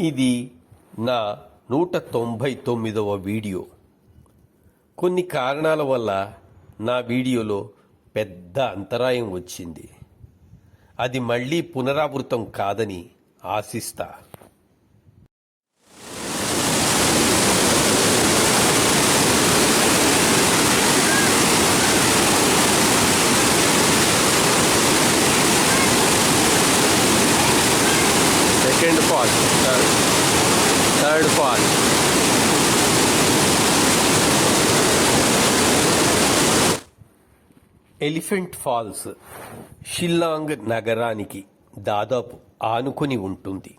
ఇది నా నూట తొంభై తొమ్మిదవ వీడియో. కొన్ని కారణాల వల్ల నా వీడియోలో పెద్ద అంతరాయం వచ్చింది. అది మళ్ళీ పునరావృతం కాదని ఆశిస్తా. ఎలిఫెంట్ ఫాల్స్ షిల్లాంగ్ నగరానికి దాదాపు ఆనుకొని ఉంటుంది.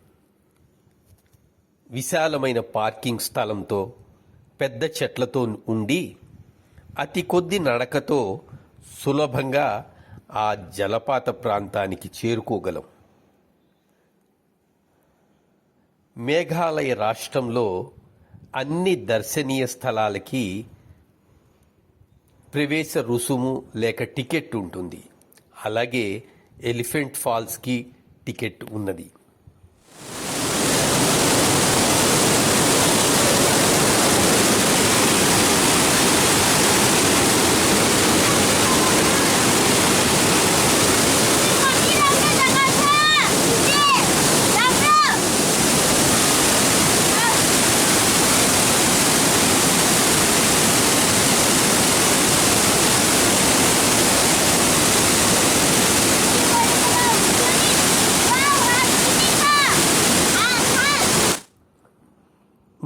విశాలమైన పార్కింగ్ స్థలంతో పెద్ద చెట్లతో ఉండి అతి కొద్ది నడకతో సులభంగా ఆ జలపాత ప్రాంతానికి చేరుకోగలం. మేఘాలయ రాష్ట్రంలో అన్ని దర్శనీయ స్థలాలకి ప్రవేశ రుసుము లేక టికెట్ ఉంటుంది. అలాగే ఎలిఫెంట్ ఫాల్స్కి టికెట్ ఉన్నది.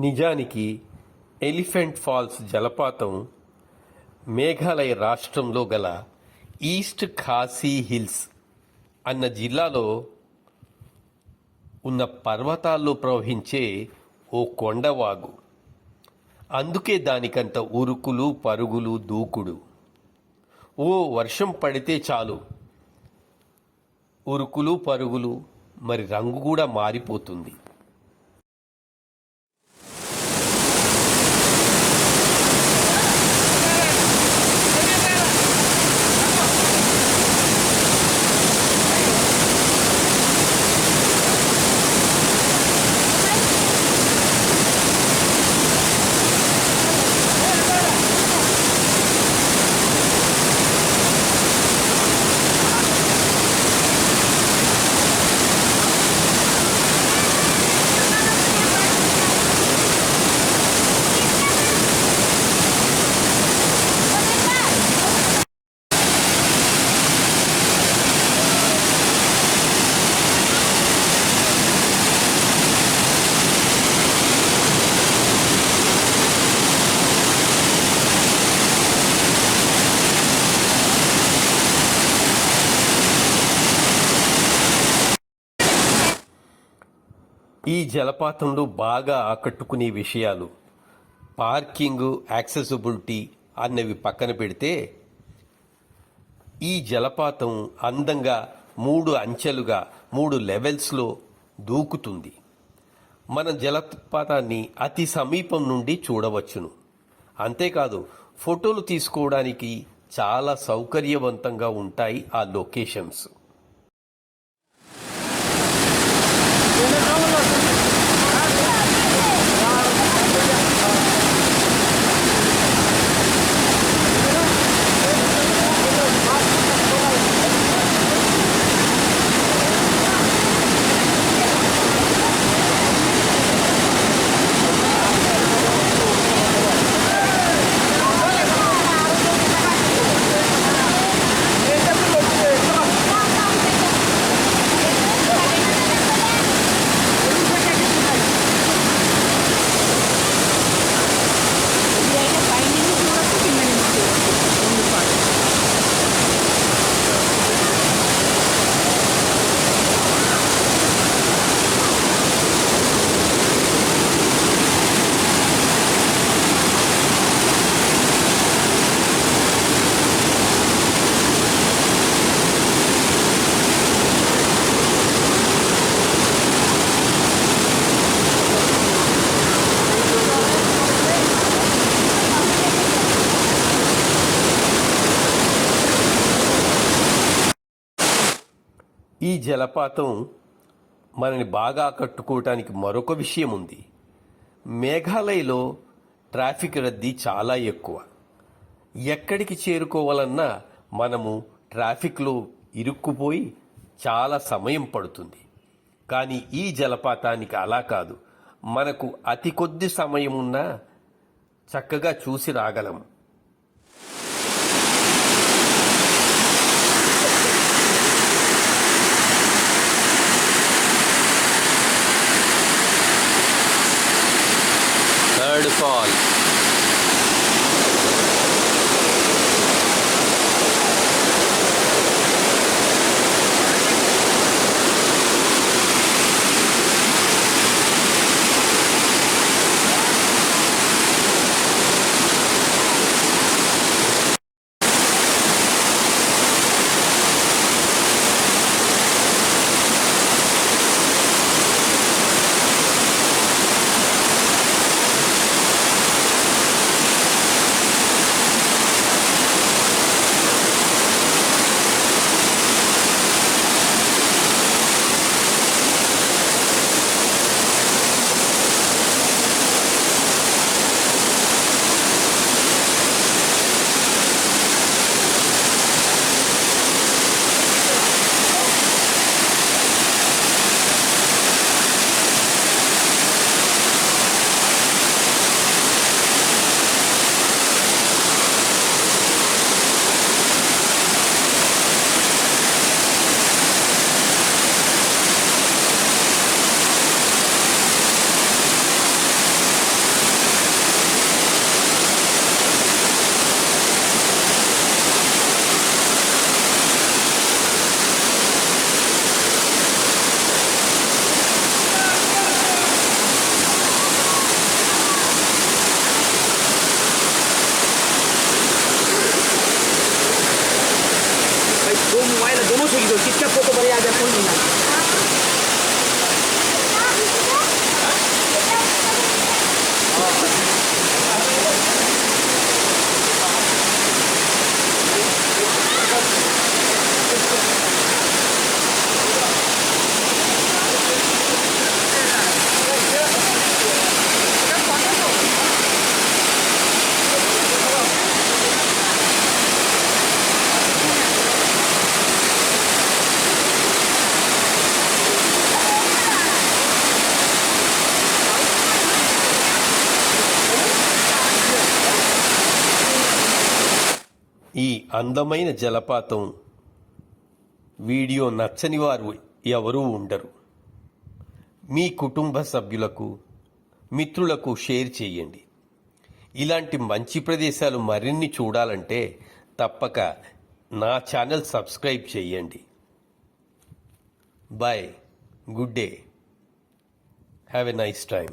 నిజానికి ఎలిఫెంట్ ఫాల్స్ జలపాతం మేఘాలయ రాష్ట్రంలో గల ఈస్ట్ ఖాసీ హిల్స్ అన్న జిల్లాలో ఉన్న పర్వతాల్లో ప్రవహించే ఓ కొండవాగు. అందుకే దానికంత ఉరుకులు పరుగులు దూకుడు. ఓ వర్షం పడితే చాలు. ఉరుకులు పరుగులు మరి రంగు కూడా మారిపోతుంది. ఈ జలపాతంలో బాగా ఆకట్టుకునే విషయాలు. పార్కింగ్ యాక్సెసిబిలిటీ అన్నవి పక్కన పెడితే ఈ జలపాతం అందంగా మూడు అంచెలుగా మూడు లెవెల్స్లో దూకుతుంది. మన జలపాతాన్ని అతి సమీపం నుండి చూడవచ్చును. అంతేకాదు ఫోటోలు తీసుకోవడానికి చాలా సౌకర్యవంతంగా ఉంటాయి ఆ లొకేషన్స్. ఈ జలపాతం మనని బాగా ఆకట్టుకోవటానికి మరొక విషయం ఉంది. మేఘాలయలో ట్రాఫిక్ రద్దీ చాలా ఎక్కువ. ఎక్కడికి చేరుకోవాలన్నా మనము ట్రాఫిక్లో ఇరుక్కుపోయి చాలా సమయం పడుతుంది. కానీ ఈ జలపాతానికి అలా కాదు. మనకు అతి కొద్ది సమయం ఉన్నా చక్కగా చూసి రాగలం. ಸಿಗಿದು ಚಿಕ್ಕ ಪೋಕ ಬರೆಯಾದ ಪುಣ್ಯ అందమైన జలపాతం. వీడియో నచ్చని వారు ఎవరూ ఉండరు. మీ కుటుంబ సభ్యులకు మిత్రులకు షేర్ చేయండి. ఇలాంటి మంచి ప్రదేశాలు మరిన్ని చూడాలంటే తప్పక నా ఛానల్ సబ్స్క్రైబ్ చేయండి. Bye good day. Have a nice time